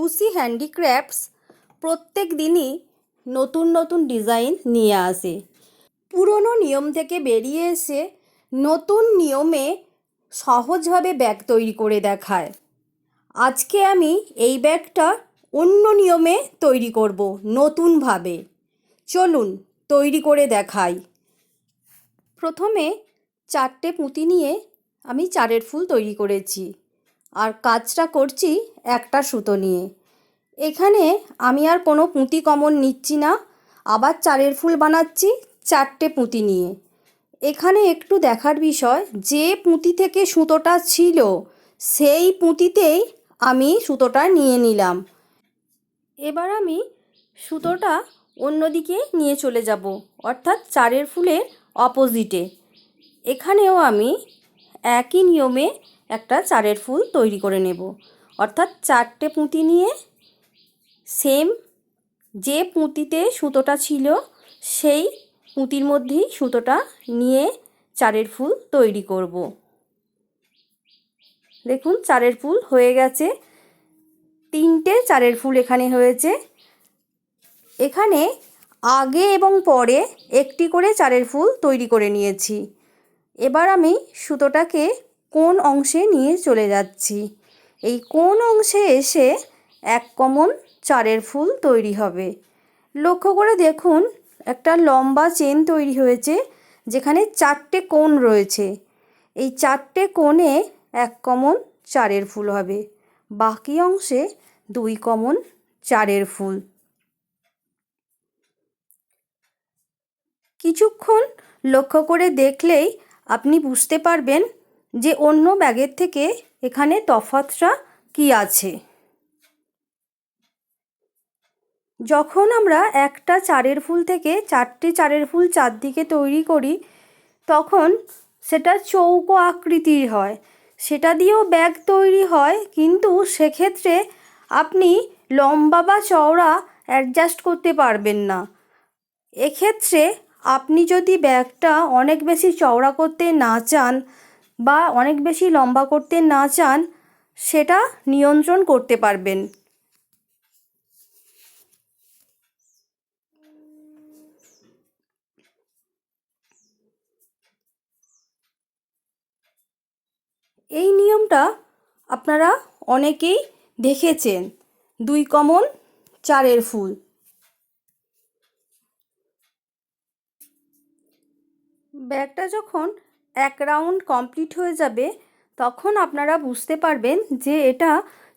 টুসি handicrafts প্রত্যেক দিনই নতুন নতুন ডিজাইন নিয়ে আসে। পুরনো নিয়ম থেকে বেরিয়ে এসে নতুন নিয়মে সহজভাবে ব্যাগ তৈরি করে দেখায়। আজকে আমি এই ব্যাগটা অন্য নিয়মে তৈরি করব, নতুনভাবে। চলুন, তৈরি করে দেখাই। প্রথমে চারটে পুঁতি নিয়ে আমি চারের ফুল তৈরি করেছি। আর কাজটা করছি একটা সুতো নিয়ে। এখানে আমি আর কোনো পুঁতি কমন নিচ্ছি না, আবার চারের ফুল বানাচ্ছি চারটে পুঁতি নিয়ে। এখানে একটু দেখার বিষয়, যে পুঁতি থেকে সুতোটা ছিল, সেই পুঁতিতেই আমি সুতোটা নিয়ে নিলাম। এবার আমি সুতোটা অন্যদিকে নিয়ে চলে যাব, অর্থাৎ চারের ফুলের অপোজিটে। এখানেও আমি একই নিয়মে একটা চারের ফুল তৈরি করে নেব। অর্থাৎ চারটে পুঁতি নিয়ে সেম যে পুঁতিতে সুতোটা ছিল, সেই পুঁতির মধ্যেই সুতোটা নিয়ে চারের ফুল তৈরি করব। দেখুন, চারের ফুল হয়ে গেছে। তিনটে চারের ফুল এখানে হয়েছে। এখানে আগে এবং পরে একটি করে চারের ফুল তৈরি করে নিয়েছি। এবার আমি সুতোটাকে কোন অংশে নিয়ে চলে যাচ্ছি? এই কোন অংশে এসে এক কমন চারের ফুল তৈরি হবে? লক্ষ্য করে দেখুন, একটা লম্বা চেন তৈরি হয়েছে, যেখানে চারটে কোণ রয়েছে। এই চারটে কোণে এক কমন চারের ফুল হবে। বাকি অংশে দুই কমন চারের ফুল। কিছুক্ষণ লক্ষ্য করে দেখলেই আপনি বুঝতে পারবেন যে অন্য ব্যাগের থেকে এখানে তফাতটা কি আছে? যখন আমরা একটা চারের ফুল থেকে চারটে চারের ফুল চারদিকে তৈরি করি, তখন সেটা চৌকো আকৃতির হয়। সেটা দিয়েও ব্যাগ তৈরি হয়, কিন্তু সেক্ষেত্রে আপনি লম্বা বা চওড়া অ্যাডজাস্ট করতে পারবেন না। এক্ষেত্রে আপনি যদি ব্যাগটা অনেক বেশি চওড়া করতে না চান বা অনেক বেশি লম্বা করতে না চান, সেটা নিয়ন্ত্রণ করতে পারবেন। এই নিয়মটা আপনারা অনেকেই দেখেছেন, দুই কমন চারের ফুল। ব্যাগটা যখন এক রাউন্ড কমপ্লিট হয়ে যাবে, তখন আপনারা বুঝতে পারবেন যে এটা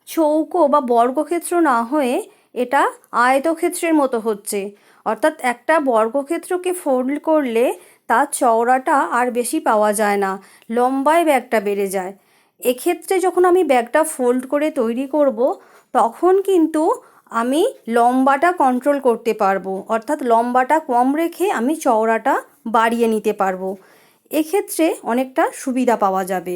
চৌকো বা বর্গক্ষেত্র না হয়ে এটা আয়তক্ষেত্রের মতো হচ্ছে। অর্থাৎ একটা বর্গক্ষেত্রকে ফোল্ড করলে তার চওড়াটা আর বেশি পাওয়া যায় না, লম্বায় ব্যাগটা বেড়ে যায়। এক্ষেত্রে যখন আমি ব্যাগটা ফোল্ড করে তৈরি করব, তখন কিন্তু আমি লম্বাটা কন্ট্রোল করতে পারব, অর্থাৎ লম্বাটা কম রেখে আমি চওড়াটা বাড়িয়ে নিতে পারব। এক্ষেত্রে অনেকটা সুবিধা পাওয়া যাবে।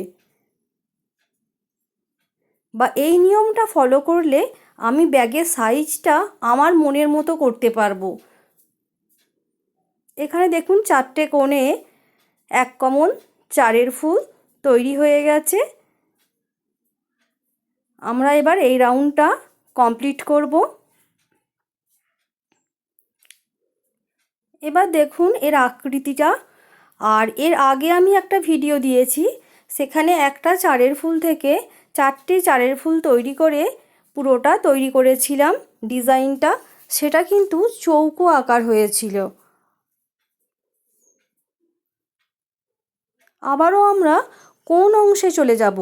বা এই নিয়মটা ফলো করলে আমি ব্যাগের সাইজটা আমার মনের মতো করতে পারব। এখানে দেখুন চারটে কোণে এক কমন চারের ফুল তৈরি হয়ে গেছে। আমরা এবার এই রাউন্ডটা কমপ্লিট করব। এবার দেখুন এর আকৃতিটা আর এর আগে আমি একটা ভিডিও দিয়েছি, সেখানে একটা চারের ফুল থেকে চারটে চারের ফুল তৈরি করে পুরোটা তৈরি করেছিলাম ডিজাইনটা, সেটা কিন্তু চৌকো আকার হয়েছিল। আবারও আমরা কোন অংশে চলে যাব?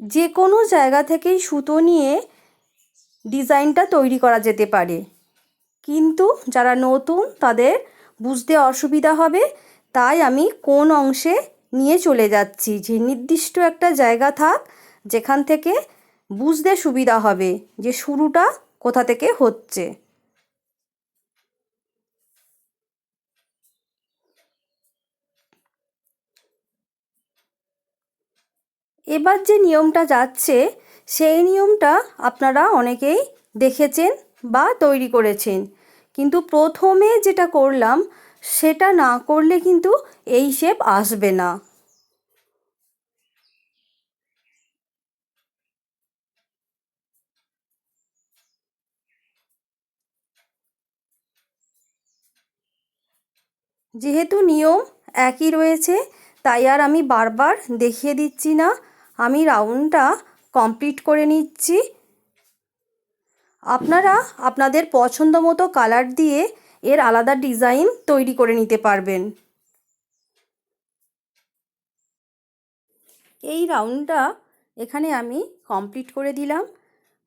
যে কোনো জায়গা থেকেই সুতো নিয়ে ডিজাইনটা তৈরি করা যেতে পারে। কিন্তু যারা নতুন তাদের বুঝতে অসুবিধা হবে তাই আমি কোন অংশে নিয়ে চলে যাচ্ছি? যে নির্দিষ্ট একটা জায়গা থাক, যেখান থেকে বুঝতে সুবিধা হবে যে শুরুটা কোথা থেকে হচ্ছে। এবার যে নিয়মটা যাচ্ছে, সেই নিয়মটা আপনারা অনেকেই দেখেছেন বা তৈরি করেছেন। কিন্তু প্রথমে যেটা করলাম সেটা না করলে কিন্তু এই শেপ আসবে না। যেহেতু নিয়ম একই রয়েছে, তাই আর আমি বারবার দেখিয়ে দিচ্ছি না। আমি রাউন্ডটা কমপ্লিট করে নিচ্ছি। আপনারা আপনাদের পছন্দ মতো কালার দিয়ে এর আলাদা ডিজাইন তৈরি করে নিতে পারবেন। এই রাউন্ডটা এখানে আমি কমপ্লিট করে দিলাম।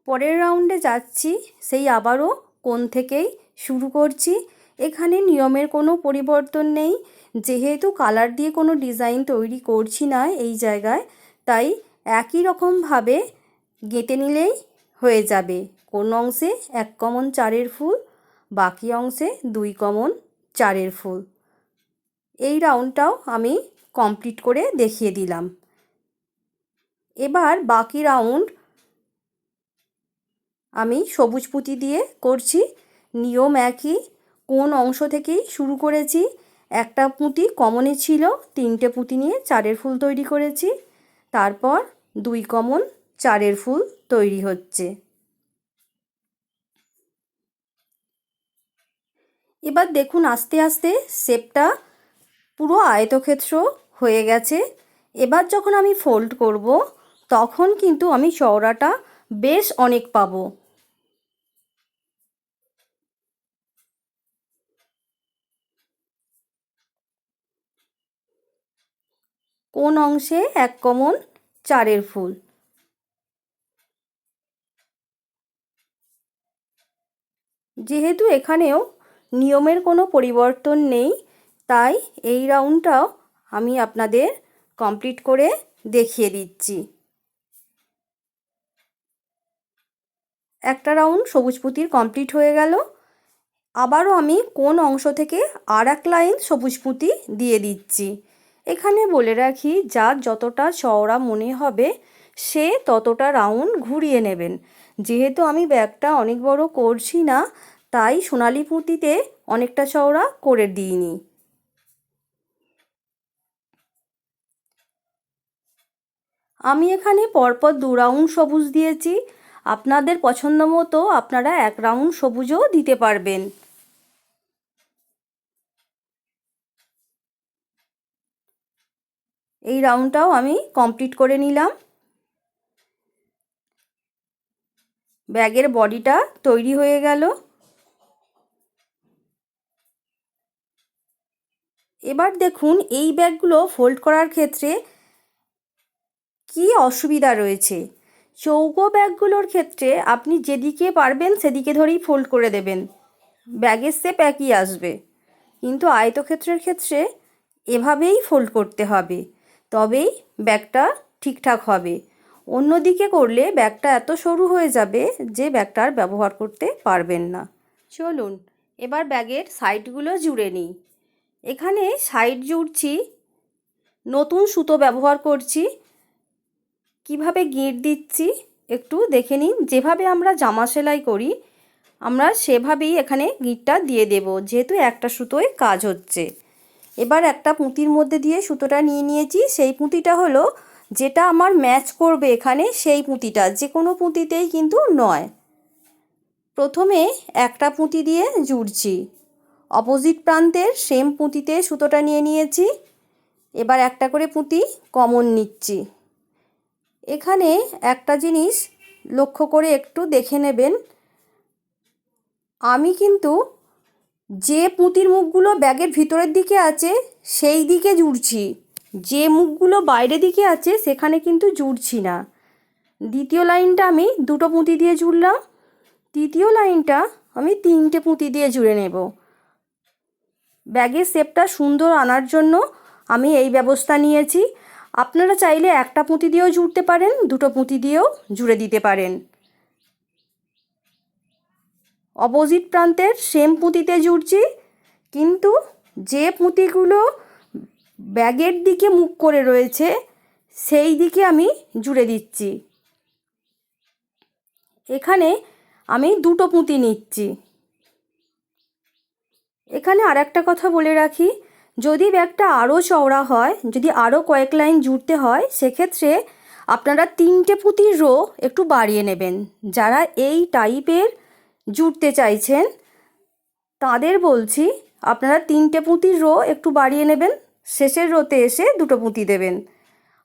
পরের রাউন্ডে যাচ্ছি, সেই আবারও কোন থেকেই শুরু করছি। এখানে নিয়মের কোনো পরিবর্তন নেই। যেহেতু কালার দিয়ে কোনো ডিজাইন তৈরি করছি না এই জায়গায়, তাই একই রকমভাবে গেঁথে নিলেই হয়ে যাবে। কোন অংশে এক কমন চারের ফুল বাকি অংশে দুই কমন চারের ফুল। এই রাউন্ডটাও আমি কমপ্লিট করে দেখিয়ে দিলাম। এবার বাকি রাউন্ড আমি সবুজ পুঁতি দিয়ে করছি। নিয়ম একই, কোন অংশ থেকেই শুরু করেছি, একটা পুঁতি কমনে ছিল, তিনটে পুঁতি নিয়ে চারের ফুল তৈরি করেছি। তারপর দুই কমন চারের ফুল তৈরি হচ্ছে। এবার দেখুন আস্তে আস্তে শেপটা পুরো আয়তক্ষেত্র হয়ে গেছে। এবার যখন আমি ফোল্ড করব, তখন কিন্তু আমি চওড়াটা বেশ অনেক পাবো। কোন অংশে এক কমন চারের ফুল? যেহেতু এখানেও নিয়মের কোনো পরিবর্তন নেই, তাই এই রাউন্ডটাও আমি আপনাদের কমপ্লিট করে দেখিয়ে দিচ্ছি। একটা রাউন্ড সবুজ পুঁতির কমপ্লিট হয়ে গেল। আবারও আমি কোন অংশ থেকে আর এক লাইন সবুজ পুঁতি দিয়ে দিচ্ছি। এখানে বলে রাখি যার যতটা চওড়া মনে হবে, সে ততটা রাউন্ড ঘুরিয়ে নেবেন। যেহেতু আমি ব্যাগটা অনেক বড় করছি না তাই সোনালি পুঁতিতে অনেকটা চওড়া করে দিইনি। আমি এখানে পরপর দু রাউন্ড সবুজ দিয়েছি। আপনাদের পছন্দ মতো আপনারা এক রাউন্ড সবুজও দিতে পারবেন। এই রাউন্ডটাও আমি কমপ্লিট করে নিলাম। ব্যাগের বডিটা তৈরি হয়ে গেল। এবার দেখুন এই ব্যাগগুলো ফোল্ড করার ক্ষেত্রে কি অসুবিধা রয়েছে? চৌকো ব্যাগগুলোর ক্ষেত্রে আপনি যেদিকে পারবেন সেদিকে ধরেই ফোল্ড করে দেবেন। ব্যাগের শেপ একই আসবে। কিন্তু আয়তক্ষেত্রের ক্ষেত্রে এভাবেই ফোল্ড করতে হবে। তবেই ব্যাগটা ঠিকঠাক হবে। অন্যদিকে করলে ব্যাগটা এত সরু হয়ে যাবে যে ব্যাগটা আর ব্যবহার করতে পারবেন না। চলুন, এবার ব্যাগের সাইডগুলো জুড়ে নিই। এখানে সাইড জুড়ছি, নতুন সুতো ব্যবহার করছি, কীভাবে গিঁট দিচ্ছি একটু দেখে নিন। যেভাবে আমরা জামা সেলাই করি, আমরা সেভাবেই এখানে গিঁটটা দিয়ে দেব, যেহেতু একটা সুতোয় কাজ হচ্ছে। এবার একটা পুঁতির মধ্যে দিয়ে সুতোটা নিয়ে নিয়েছি, সেই পুঁতিটা হলো যেটা আমার ম্যাচ করবে এখানে, সেই পুঁতিটা। যে কোনো পুঁতিতেই কিন্তু নয়। প্রথমে একটা পুঁতি দিয়ে জুড়ছি। অপোজিট প্রান্তের সেম পুঁতিতে সুতোটা নিয়ে নিয়েছি। এবার একটা করে পুঁতি কমন নিচ্ছি। এখানে একটা জিনিস লক্ষ্য করে একটু দেখে নেবেন। আমি কিন্তু যে পুঁতির মুখগুলো ব্যাগের ভিতরের দিকে আছে, সেই দিকে জুড়ছি। যে মুখগুলো বাইরের দিকে আছে, সেখানে কিন্তু জুড়ছি না। দ্বিতীয় লাইনটা আমি দুটো পুঁতি দিয়ে জুড়লাম। তৃতীয় লাইনটা আমি তিনটে পুঁতি দিয়ে জুড়ে নেব। ব্যাগের শেপটা সুন্দর আনার জন্য আমি এই ব্যবস্থা নিয়েছি। আপনারা চাইলে একটা পুঁতি দিয়েও জুড়তে পারেন, দুটো পুঁতি দিয়েও জুড়ে দিতে পারেন। অপোজিট প্রান্তের সেম পুঁতিতে জুড়ছি, কিন্তু যে পুঁতিগুলো ব্যাগের দিকে মুখ করে রয়েছে, সেই দিকে আমি জুড়ে দিচ্ছি। এখানে আমি দুটো পুঁতি নিচ্ছি। এখানে আর একটা কথা বলে রাখি, যদি ব্যাগটা আরও চওড়া হয়, যদি আরও কয়েক লাইন জুড়তে হয়, সেক্ষেত্রে আপনারা তিনটে পুঁতির রো একটু বাড়িয়ে নেবেন। যারা এই টাইপের জুড়তে চাইছেন, তাদের বলছি, আপনারা তিনটে পুঁতির রো একটু বাড়িয়ে নেবেন, শেষের রোতে এসে দুটো পুঁতি দেবেন।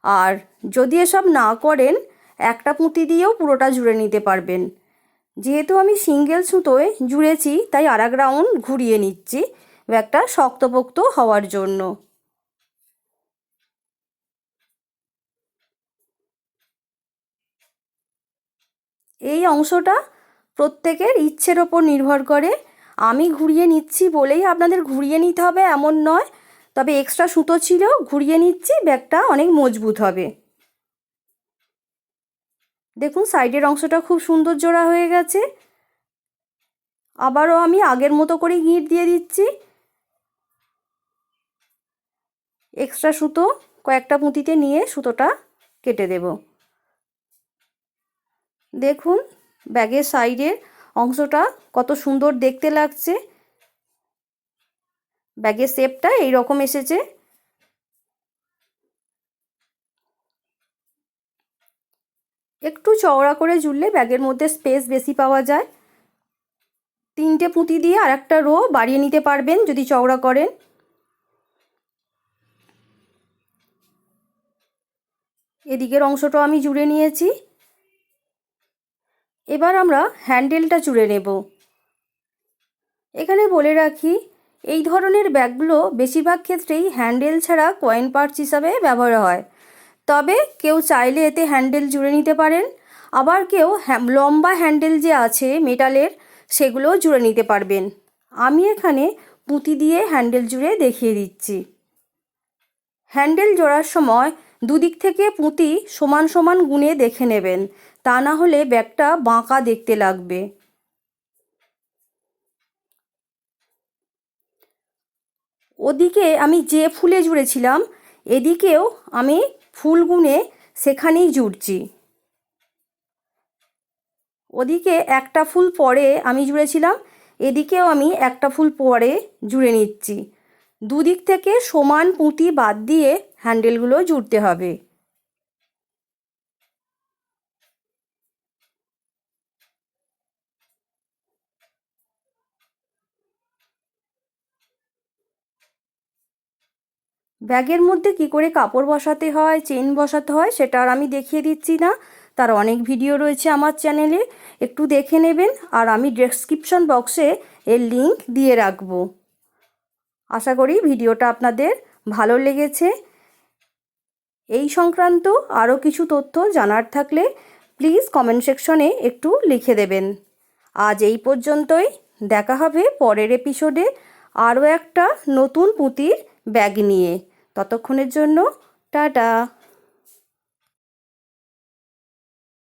আর যদি এসব না করেন, একটা পুঁতি দিয়েও পুরোটা জুড়ে নিতে পারবেন। যেহেতু আমি সিঙ্গেল সুতোয় জুড়েছি, তাই আর এক রাউন্ড ঘুরিয়ে নিচ্ছি ব্যাগটা শক্তপোক্ত হওয়ার জন্য। এই অংশটা প্রত্যেকের ইচ্ছের ওপর নির্ভর করে। আমি ঘুরিয়ে নিচ্ছি বলেই আপনাদের ঘুরিয়ে নিতে হবে এমন নয়, তবে এক্সট্রা সুতো ছিল, ঘুরিয়ে নিচ্ছি, ব্যাগটা অনেক মজবুত হবে। দেখুন, সাইডের অংশটা খুব সুন্দর জোড়া হয়ে গেছে। আবারও আমি আগের মতো করেই গিঁট দিয়ে দিচ্ছি। এক্সট্রা সুতো কয়েকটা পুঁতিতে নিয়ে সুতোটা কেটে দেব। দেখুন, ব্যাগের সাইডের অংশটা কত সুন্দর দেখতে লাগছে। ব্যাগের শেপটা এই রকম এসেছে। একটু চওড়া করে জুড়লে ব্যাগের মধ্যে স্পেস বেশি পাওয়া যায়। তিনটে পুঁতি দিয়ে আর একটা রো বাড়িয়ে নিতে পারবেন যদি চওড়া করেন। এদিকের অংশটা আমি জুড়ে নিয়েছি। এবার আমরা হ্যান্ডেলটা জুড়ে নেব। এখানে বলে রাখি, এই ধরনের ব্যাগগুলো বেশিরভাগ ক্ষেত্রেই হ্যান্ডেল ছাড়া কয়েন পার্টস হিসাবে ব্যবহার হয়। তবে কেউ চাইলে এতে হ্যান্ডেল জুড়ে নিতে পারেন। আবার কেউ লম্বা হ্যান্ডেল যে আছে মেটালের, সেগুলোও জুড়ে নিতে পারবেন। আমি এখানে পুঁতি দিয়ে হ্যান্ডেল জুড়ে দেখিয়ে দিচ্ছি। হ্যান্ডেল জোড়ার সময় দুদিক থেকে পুঁতি সমান সমান গুণে দেখে নেবেন। তা না হলে ব্যাগটা বাঁকা দেখতে লাগবে। ওদিকে আমি যে ফুলে জুড়েছিলাম, এদিকেও আমি ফুল গুনে সেখানেই জুড়ছি। ওদিকে একটা ফুল পরে আমি জুড়েছিলাম, এদিকেও আমি একটা ফুল পরে জুড়ে নিচ্ছি। দুদিক থেকে সমান পুঁতি বাদ দিয়ে হ্যান্ডেলগুলো জুড়তে হবে। ব্যাগের মধ্যে কি করে কাপড় বসাতে হয় চেন বসাতে হয়, সেটা আর আমি দেখিয়ে দিচ্ছি না। তার অনেক ভিডিও রয়েছে আমার চ্যানেলে, একটু দেখে নেবেন আর আমি ডেসক্রিপশন বক্সে এর লিংক দিয়ে রাখব। আশা করি ভিডিওটা আপনাদের ভালো লেগেছে। এই সংক্রান্ত আরও কিছু তথ্য জানার থাকলে প্লিজ কমেন্ট সেকশনে একটু লিখে দেবেন। আজ এই পর্যন্তই। দেখা হবে পরের এপিসোডে আরও একটা নতুন পুঁতির ব্যাগ নিয়ে। ততক্ষণের জন্য টাটা।